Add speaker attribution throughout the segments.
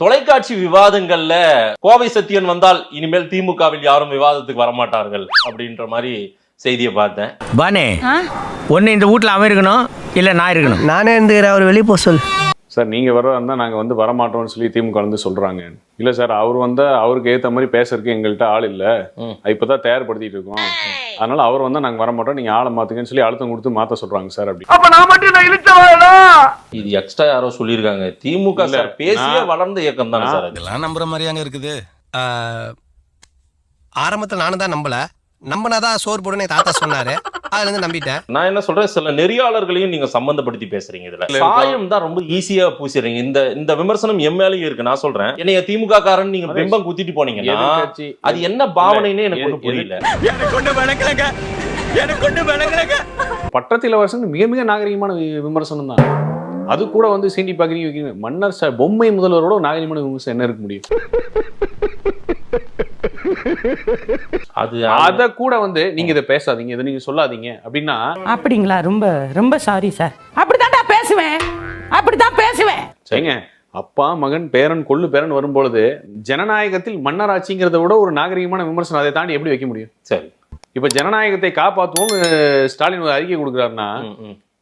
Speaker 1: தொலைக்காட்சி விவாதங்கள்ல கோவை சத்தியன் வந்தால் இனிமேல் திமுகவில் யாரும் விவாதத்துக்கு வரமாட்டார்கள் அப்படின்ற மாதிரி செய்தியை பார்த்தேன்.
Speaker 2: பானே ஒன்று இந்த வீட்டில் அவன் இருக்கணும் இல்லை நான் இருக்கணும்?
Speaker 3: நானே இருந்துக்கிறேன் அவர் வெளியே போக சொல்
Speaker 4: சார் நீங்க வர்றதா இருந்தா நாங்க வந்து வரமாட்டோம்னு சொல்லி திமுக வந்து சொல்றாங்க. இல்ல சார் அவர் வந்தா அவருக்கு ஏத்த மாதிரி பேசுறதுக்கு எங்கள்கிட்ட ஆள் இல்ல. இப்பதான் தயார்படுத்திட்டு இருக்கோம். அதனால அவர் வந்தா நாங்க வரமாட்டோம். நீங்க ஆளை மாத்துங்கன்னு சொல்லி அழுத்தம் கொடுத்து மாத்த சொல்றாங்க சார் அப்படி.
Speaker 3: அப்ப நான் மட்டும் நான் இழுச்சவாடா
Speaker 1: இது எக்ஸ்ட்ரா யாரோ சொல்லியிருக்காங்க. திமுக சார் பேசிய வளர்ந்த இயக்கம் தானே சார்
Speaker 5: இதெல்லாம் நம்புற மாதிரியாங்க இருக்குது.
Speaker 6: ஆரம்பத்தில் நானும் தான் நம்பல. நம்பினாதான் சோறு போடுன்னு என் தாத்தா சொன்னாரு. அதுல இருந்து நம்பிட்டேன்.
Speaker 1: நான் என்ன சொல்றேன் சில நெறியாளர்களையும் நீங்க சம்பந்தப்படுத்தி பேசுறீங்க இதுல. சாயம் தான் ரொம்ப ஈஸியா பூசிடுறீங்க. இந்த இந்த விமர்சனம் மேலயும் இருக்கு நான் சொல்றேன். என்னைய திமுக காரன் நீங்க பிம்பம் குத்திட்டு போனீங்கன்னா அது என்ன பாவனைன்னு எனக்கு ஒன்றும் புரியல.
Speaker 2: எனக்கு கொண்டு விளங்கலங்க எனக்கு கொண்டு விளங்கலங்க
Speaker 4: பட்டத்து இளவரசன் மிக மிக நாகரிகமான விமர்சனம் தான். அது கூட வந்து சீண்டி பாக்குறீங்க மன்னர் சார் பொம்மை முதல்வரோட நாகரிகமான விமர்சனம் என்ன இருக்க முடியும்?
Speaker 1: அது
Speaker 4: அத கூட வந்து நீங்க இதை பேசாதீங்க இதை நீங்க சொல்லாதீங்க. அப்படின்னா
Speaker 7: அப்படிங்களா? ரொம்ப ரொம்ப சாரி சார் அப்படித்தான்டா பேசுவேன். அப்படித்தான் பேசுவேன்.
Speaker 4: சரிங்க அப்பா மகன் பேரன் கொள்ளு பேரன் வரும்பொழுது ஜனநாயகத்தில் மன்னராட்சிங்கிறத விட ஒரு நாகரிகமான விமர்சனம் அதை தாண்டி எப்படி வைக்க முடியும்?
Speaker 1: சரி.
Speaker 4: இப்ப ஜனநாயகத்தை காப்பாற்றுவோம் ஸ்டாலின் ஒரு அறிக்கை கொடுக்குறாருன்னா.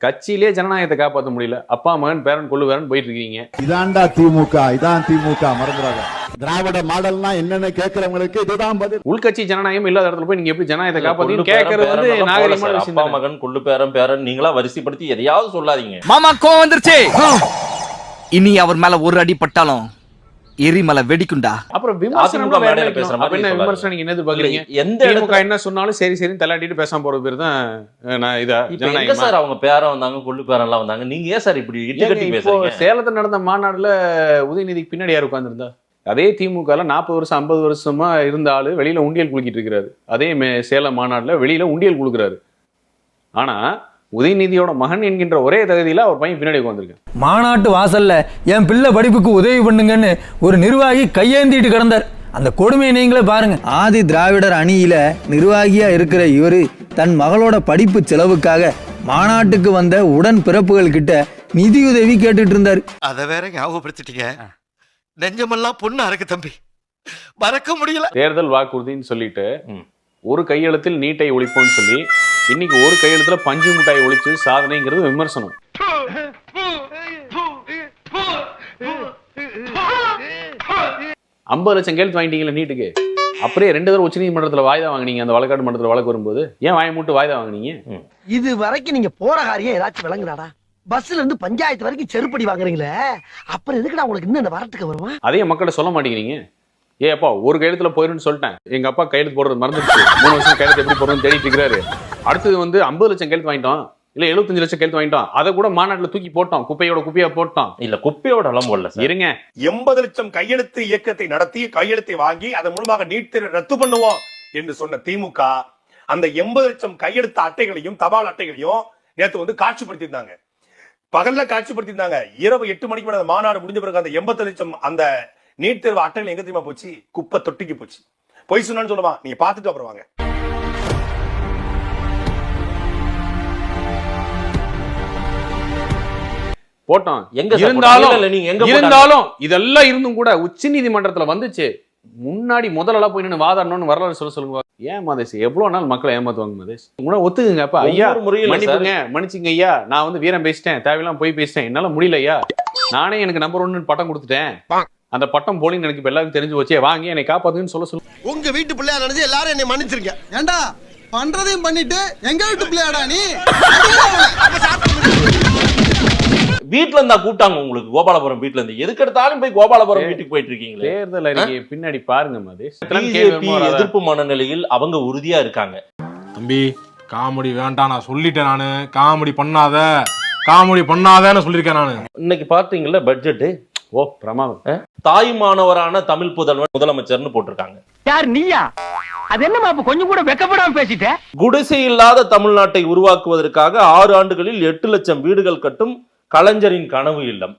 Speaker 4: கட்சியிலே ஜனநாயகத்தை காப்பாற்ற முடியல. அப்பா மகன் பேரன் கொள்ளு பேரன் போயிட்டு இருக்கீங்க.
Speaker 8: இதான்டா திமுக இதான் திமுக மறந்துடாத. திராவிட மாடல்னா என்னன்னு கேக்குறவங்களுக்கு இதுதான் பதில்.
Speaker 4: உள்கட்சி ஜனநாயகம் இல்லாத இடத்துல போய் நீங்க எப்படி ஜனநாயகத்தை காப்பாத்தீங்க கேட்கறது வந்து நாகரிகமான
Speaker 1: அப்பா. மகன் கொள்ளு பேரன் பேரன் நீங்களா வரிசைப்படுத்தி எதையாவது சொல்லாதீங்க.
Speaker 9: மாமா கோவம் வந்துருச்சு. இனி அவர் மேல ஒரு அடி பட்டாலும் எரிமலை வெடிக்குண்டா
Speaker 4: அப்புறம் விமர்சனம். விமர்சனம்? நீங்க என்னது பாக்குறீங்க?
Speaker 1: எந்த
Speaker 4: திமுக
Speaker 1: இடத்துல
Speaker 4: என்ன சொன்னாலும் சரி சரி தள்ளாட்டிட்டு பேசாம போறது பேர் தான் நான் இதா
Speaker 1: இப்ப எங்க
Speaker 4: ஜனநாயகம்
Speaker 1: சார் அவங்க பேரன் வந்தாங்க கொள்ளு பேரன் எல்லாம் வந்தாங்க? நீங்க ஏன் சார் இப்படி இட்டு கட்டி
Speaker 4: இப்போ
Speaker 1: பேசுறீங்க?
Speaker 4: சேலத்துல நடந்த மாநாடுல உதயநிதிக்கு பின்னாடி யார் உட்கார்ந்திருந்தா? அதே திமுக நாற்பது வருஷம் ஐம்பது வருஷமா இருந்த ஆளு வெளியில உண்டியல் குலுக்கிட்டு இருக்கிறாரு. அதே மே- சேலம் மாநாடுல வெளியில உண்டியல் குலுக்குறாரு. ஆனா உதயநிதியோட மகன் என்கின்ற ஒரே தகுதியில அவர் பையன் பின்னாடி உட்காந்துருக்கான்
Speaker 10: மாநாட்டு வாசல்ல என் பிள்ளை படிப்புக்கு உதவி பண்ணுங்கன்னு ஒரு நிர்வாகி கையேந்திட்டு கிடந்தார். அந்த கொடுமையை நீங்களே பாருங்க. ஆதி திராவிடர் அணியில நிர்வாகியா இருக்கிற இவரு தன் மகளோட படிப்பு செலவுக்காக மாநாட்டுக்கு வந்த உடன் பிறப்புகள் கிட்ட நிதியுதவி கேட்டுட்டு இருந்தார்.
Speaker 5: அத வேற ஞாபகப்படுத்திட்டீங்க. நெஞ்சமெல்லாம் பொண்ணா இருக்கு தம்பி. மறக்க முடியல.
Speaker 4: தேர்தல் வாக்குறுதின்னு சொல்லிட்டு. ஒரு கையெழுத்தில் நீட்டை ஒழிப்போம்னு சொல்லி இன்னைக்கு ஒரு கையெழுத்துல பஞ்சு மிட்டாய் ஒழிச்சு சாதனைங்கிறது விமர்சனம். ஐம்பது லட்சம் கேள்வி வாங்கிட்டீங்களா நீட்டுக்கு. அப்படியே ரெண்டு தடவை உச்சநீதிமன்றத்துல வாய்தா வாங்குனீங்க அந்த வழக்காடு மன்றத்துல வழக்கு வரும்போது. ஏன் வாய மூட்டு வாய்தா வாங்குனீங்க?
Speaker 3: இது வரைக்கும் நீங்க போற காரியம் ஏதாச்சும் விளங்குறாடா பஸ்ல இருந்து பஞ்சாயத்து வரைக்கும் செருப்படி வாங்குறீங்களே அப்புறம் எதுக்குடா உங்களுக்கு இன்னும் இந்த வரட்டுக்கு வருமா?
Speaker 4: அதையும் மக்கள்கிட்ட சொல்ல மாட்டேங்கிறீங்க. ஏ அப்பா ஒரு கையெழுத்துல போயிருன்னு சொல்லிட்டேன். எங்க அப்பா கையெழுத்து போடுறது மறந்துடுச்சு. மூணு வருஷம் கையெழுத்து எப்படி போடுறதுன்னு தேடிட்டு இருக்கிறாரு அடுத்தது வந்து ஐம்பது லட்சம் கையெழுத்து வாங்கிட்டோம் இல்ல எழுபத்தஞ்சு லட்சம் கையெழுத்து வாங்கிட்டோம் அதை கூட மாநாட்டுல தூக்கி போட்டோம் குப்பையோட குப்பையா போட்டோம்
Speaker 1: இல்ல குப்பையோட எல்லாம் போடல சார்.
Speaker 4: இருங்க.
Speaker 11: எண்பது லட்சம் கையெழுத்து இயக்கத்தை நடத்தி கையெழுத்தை வாங்கி அதன் மூலமாக நீட் தேர்வை ரத்து பண்ணுவோம் என்று சொன்ன திமுக அந்த எண்பது லட்சம் கையெழுத்து அட்டைகளையும் தபால் அட்டைகளையும் நேத்து வந்து காட்சிப்படுத்தியிருந்தாங்க. பகல்ல காட்சிப்படுத்தியிருந்தாங்க. இரவு எட்டு மணிக்கு மேல மாநாடு முடிஞ்ச பிறகு அந்த எண்பது லட்சம் அந்த நீட் தேர்வு அட்டைகள் எங்க தெரியுமா போச்சு? குப்பை தொட்டிக்கு போச்சு. பொய் சொன்னான்னு சொல்லுவான் நீங்க பார்த்துட்டு அப்புறம் வாங்க.
Speaker 4: போட்டோம்.
Speaker 1: எங்க
Speaker 4: இருந்தாலும்
Speaker 1: நீங்க எங்க?
Speaker 4: இருந்தாலும் இதெல்லாம் இருந்தும் கூட உச்ச நீதிமன்றத்துல வந்துச்சு. முன்னாடி முதல்ல போய் நின்று வாதாடணும்னு வரலாறு சொல்ல சொல்லுங்க. ஏன் மதேஷ்? எவ்வளவு நாள் மக்களை ஏமாத்துவாங்க மதேஷ்? கூட ஒத்துக்குங்க அப்ப. ஐயா
Speaker 1: சார்.
Speaker 4: மன்னிப்புங்க மன்னிச்சுங்க ஐயா. நான் வந்து வீரம் பேசிட்டேன். தேவையெல்லாம் போய் பேசிட்டேன். என்னால முடியல ஐயா. நானே எனக்கு நம்பர் ஒன்னு பட்டம் கொடுத்துட்டேன். அந்த பட்டம் போலிங் எனக்கு இப்ப எல்லாருக்கும் தெரிஞ்சு வச்சே வாங்கி என்னை காப்பாத்துன்னு சொல்ல சொல்லு.
Speaker 6: உங்க வீட்டு பிள்ளையா நினைச்சு எல்லாரும் என்னை மன்னிச்சிருங்க.
Speaker 8: ஏண்டா? பண்றதையும் பண்ணிட்டு எங்க வீட்டு பிள்ளையாடா நீ?
Speaker 1: வீட்ல இருந்தா கூட்டாங்க உங்களுக்கு கோபாலபுரம் வீட்ல இருந்து. எதுக்கு எடுத்தாலும் போய் கோபாலபுரம் வீட்டுக்கு போயிட்டு இருக்கீங்களே?
Speaker 4: தேர்தல் அறிக்கையை பின்னாடி பாருங்க
Speaker 1: பிஜேபி எதிர்ப்பு மனநிலையில் அவங்க உறுதியா இருக்காங்க.
Speaker 12: தம்பி காமெடி வேண்டாம் நான் சொல்லிட்டேன் நானு. காமெடி பண்ணாத. காமெடி பண்ணாதேன்னு சொல்லியிருக்கேன் நானு.
Speaker 1: இன்னைக்கு பார்த்தீங்கல்ல பட்ஜெட்
Speaker 4: ஓ பிரமாதம்.
Speaker 1: தாய்மானவரான தமிழ் புதல்வன் முதலமைச்சர்னு போட்டிருக்காங்க.
Speaker 3: யார் நீயா? அது என்னமா அப்ப கொஞ்சம் கூட வெக்கப்படாம பேசிட்ட?
Speaker 1: குடிசை இல்லாத தமிழ்நாட்டை உருவாக்குவதற்காக ஆறு ஆண்டுகளில் எட்டு லட்சம் வீடுகள் கட்டும் கலைஞரின் கனவு இல்லம்.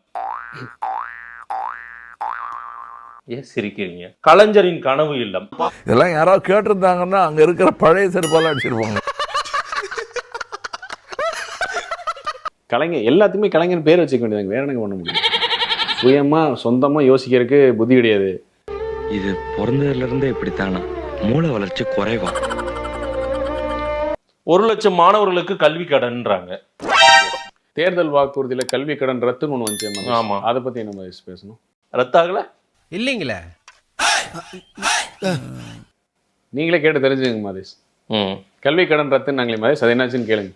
Speaker 1: ஏன் சிரிக்கிறீங்க? கலைஞரின் கனவு இல்லம்.
Speaker 8: இதெல்லாம் யாராவது கேட்டிருந்தாங்கன்னா அங்க இருக்கிற பழைய செருப்பெல்லாம் அடிச்சிருப்பாங்க.
Speaker 4: கலைஞர் எல்லாத்துக்குமே கலைஞர் பேர் வச்சுக்க வேண்டியதாங்க வேற என்ன பண்ண முடியும்? சுயமா சொந்தமா யோசிக்கிறதுக்கு புத்தி கிடையாது.
Speaker 9: இது பிறந்ததுல இருந்தே இப்படித்தானா? மூளை வளர்ச்சி குறைவா?
Speaker 1: ஒரு லட்சம் மாணவர்களுக்கு கல்வி கடன்ன்றாங்க
Speaker 4: தேர்தல் வாக்குறுதியில கல்வி கடன் ரத்துன்னு ஒண்ணு வந்துச்சு
Speaker 1: ஆமா.
Speaker 4: அதை பத்தி நம்ம பேசணும்?
Speaker 1: ரத்தாகல?
Speaker 6: இல்லைங்களே.
Speaker 4: நீங்களே கேட்டு தெரிஞ்சுங்க மாதேஷ்
Speaker 1: ம்.
Speaker 4: கல்வி கடன் ரத்துன்னு நாங்களே மாதேஷ் அது என்னாச்சுன்னு கேளுங்க.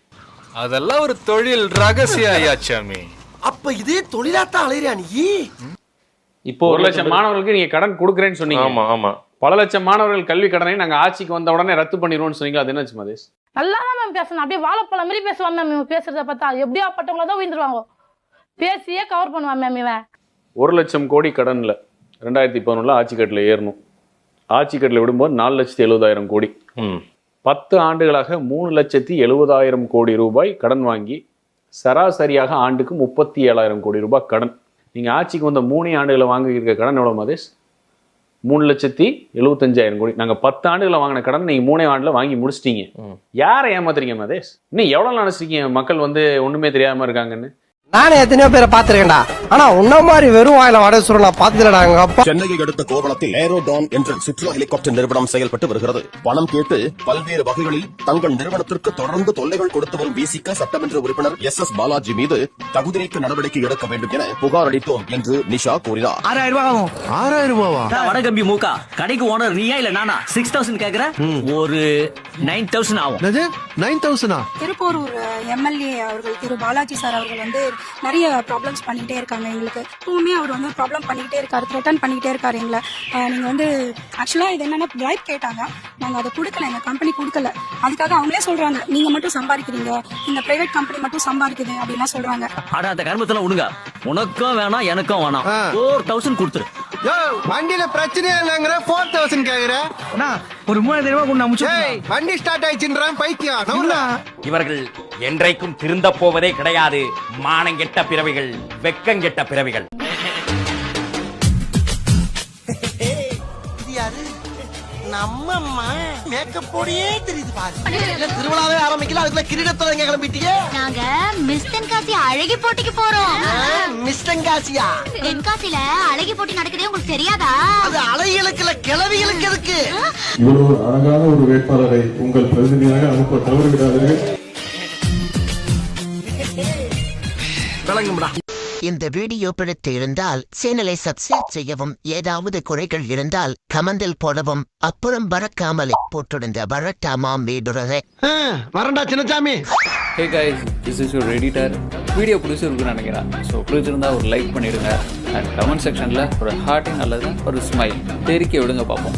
Speaker 6: அதெல்லாம் ஒரு தொழில் ரகசிய ஐயாச்சாமி
Speaker 3: அப்ப இதே தொழிலாத்தான் அலையிறியா நீ?
Speaker 1: இப்போ
Speaker 4: ஒரு லட்சம் மாணவர்களுக்கு நீங்க கடன் கொடுக்குறேன்னு சொன்னீங்க.
Speaker 1: ஆமா ஆமா.
Speaker 4: பல லட்சம் மாணவர்கள் கல்வி கடனை நாங்க ஆட்சிக்கு வந்த உடனே ரத்து பண்ணிடுவோம்னு சொன்னீங்க. அது என்னாச்சு மதேஷ்
Speaker 7: நல்லா தான் மேம் பேசணும். அப்படியே வாழைப்பழம் மாதிரி பேசுவான் மேம் இவன். பேசுறத பார்த்தா எப்படியா பட்டவங்கள தான் உயிர்ந்துருவாங்க. பேசியே கவர் பண்ணுவான் மேம் இவன்.
Speaker 4: ஒரு லட்சம் கோடி கடன்ல ரெண்டாயிரத்தி பதினொன்றுல ஆட்சி கட்டில் ஏறணும். ஆட்சி கட்டில் விடும்போது நாலு லட்சத்தி எழுபதாயிரம் கோடி.
Speaker 1: ம்.
Speaker 4: பத்து ஆண்டுகளாக மூணு லட்சத்தி எழுபதாயிரம் கோடி ரூபாய் கடன் வாங்கி சராசரியாக ஆண்டுக்கு முப்பத்தி ஏழாயிரம் கோடி ரூபாய் கடன். நீங்க ஆட்சிக்கு வந்த மூணே ஆண்டுகளை வாங்கி இருக்க கடன் எவ்வளவு மதேஷ்? மூணு லட்சத்தி எழுபத்தஞ்சாயிரம் கோடி. நாங்க பத்து ஆண்டுகளை வாங்கின கடன் நீங்க மூணே ஆண்டுல வாங்கி முடிச்சிட்டீங்க. யாரை ஏமாத்துறீங்க மதேஷ்? இன்னும் எவ்வளவு நினைச்சிருக்கீங்க? மக்கள் வந்து ஒண்ணுமே தெரியாம இருக்காங்கன்னு.
Speaker 3: நானே எத்தனையோ பேரை பாத்துருக்கேன்டா ஆனா உன்ன மாதிரி வெறும் வாயில வடை சுருள் நான் பாத்துலடா எங்க அப்பா.
Speaker 8: சென்னையை அடுத்த கோவளத்தில் ஏரோடான் என்ற சுற்றுலா ஹெலிகாப்டர் நிறுவனம் செயல்பட்டு வருகிறது. பணம் கேட்டு பல்வேறு வகைகளில் தங்கள் நிறுவனத்திற்கு தொடர்ந்து தொல்லைகள் கொடுத்து வரும் விசிக சட்டமன்ற உறுப்பினர் எஸ் எஸ் பாலாஜி மீது தகுதி நீக்க நடவடிக்கை எடுக்க வேண்டும் என புகார் அளித்தோம் என்று நிஷா கூறினார்.
Speaker 3: ஆறாயிரம் ரூபாய் ஆகும் ஆறாயிரம் ரூபாவா?
Speaker 2: வடகம்பி மூக்கா? கடைக்கு ஓனர் நீயா இல்ல நானா? சிக்ஸ் தௌசண்ட் கேக்குற? ஒரு நைன் தௌசண்ட் ஆகும்.
Speaker 3: நைன் தௌசண்டா?
Speaker 13: திருப்போரூர் எம்எல்ஏ அவர்கள் திரு பாலாஜி சார் அவர்கள் வந்து நிறைய ப்ராப்ளம்ஸ் பண்ணிக்கிட்டே இருக்காங்க எங்களுக்கு. எப்பவுமே அவர் வந்து ப்ராப்ளம் பண்ணிக்கிட்டே இருக்காரு த்ரெட்டன் பண்ணிக்கிட்டே இருக்காரு எங்களை. ஆஹ் நீங்க வந்து ஆக்சுவலாக இது என்னன்னா பிரைப் கேட்டாங்க. நாங்கள் அதை கொடுக்கல எங்கள் கம்பெனி கொடுக்கல. அதுக்காக அவங்களே சொல்றாங்க நீங்க மட்டும் சம்பாதிக்கிறீங்க. இந்த பிரைவேட் கம்பெனி மட்டும் சம்பாதிக்குது அப்படின்லாம் சொல்றாங்க.
Speaker 2: அட அந்த கர்மத்துல உடுங்க உனக்கும் வேணாம் எனக்கும் வேணாம். ஃபோர் தௌசண்ட் கொடுத்துரு.
Speaker 3: வண்டியில பிரச்சனையா இல்லங்கிற போர் தௌசண்ட் கேக்குற.
Speaker 2: ஒரு மூவாயிரம் ரூபாய் கொண்டு அமுச்சு
Speaker 3: வண்டி ஸ்டார்ட் ஆயிடுச்சுன்றான் பைத்தியம்.
Speaker 2: இவர்கள் என்றைக்கும் திருந்த போவதே கிடையாது. மானங்கெட்ட பிறவிகள் வெக்கங்கெட்ட பிறவிகள்.
Speaker 3: நம்ம அம்மா. மேக்கப் போடியே தெரியுது பாரு. திருவிழாவே ஆரம்பிக்கல அதுக்குள்ள கிரீடத்துல எங்க கிளம்பிட்டீங்க?
Speaker 13: நாங்க மிஸ் தென்காசி அழகி போட்டிக்கு போறோம்.
Speaker 3: மிஸ் தென்காசியா?
Speaker 13: அழகி போட்டி நடக்குதே உங்களுக்கு தெரியாதா?
Speaker 3: அது அலைகளுக்கு இல்ல கிளவிகளுக்கு எதுக்கு?
Speaker 12: இவ்வளவு அழகான ஒரு வேட்பாளரை உங்கள் பிரதிநிதியாக அனுப்ப தவறுகிறார்கள்
Speaker 3: விளங்கும்டா.
Speaker 5: இந்த வீடியோ பிடித்து இருந்தால் சேனலை சப்ஸ்கிரைப் செய்யவும் ஏதாவது குறைகள் இருந்தால் கமெண்டில் போடவும் அப்புறம் பறக்காமலே போட்டிருந்த வரட்டாமாம் வீடுறதை
Speaker 3: வரண்டா Chinnasamy
Speaker 10: hey guys this is your editor video பிடிச்சிருக்குன்னு நினைக்கிறேன். ஸோ பிடிச்சிருந்தா ஒரு லைக் பண்ணிடுங்க. அண்ட் கமெண்ட் செக்ஷனில் ஒரு ஹார்ட்டிங் அல்லது ஒரு ஸ்மைல் தெரிக்க விடுங்க பார்ப்போம்.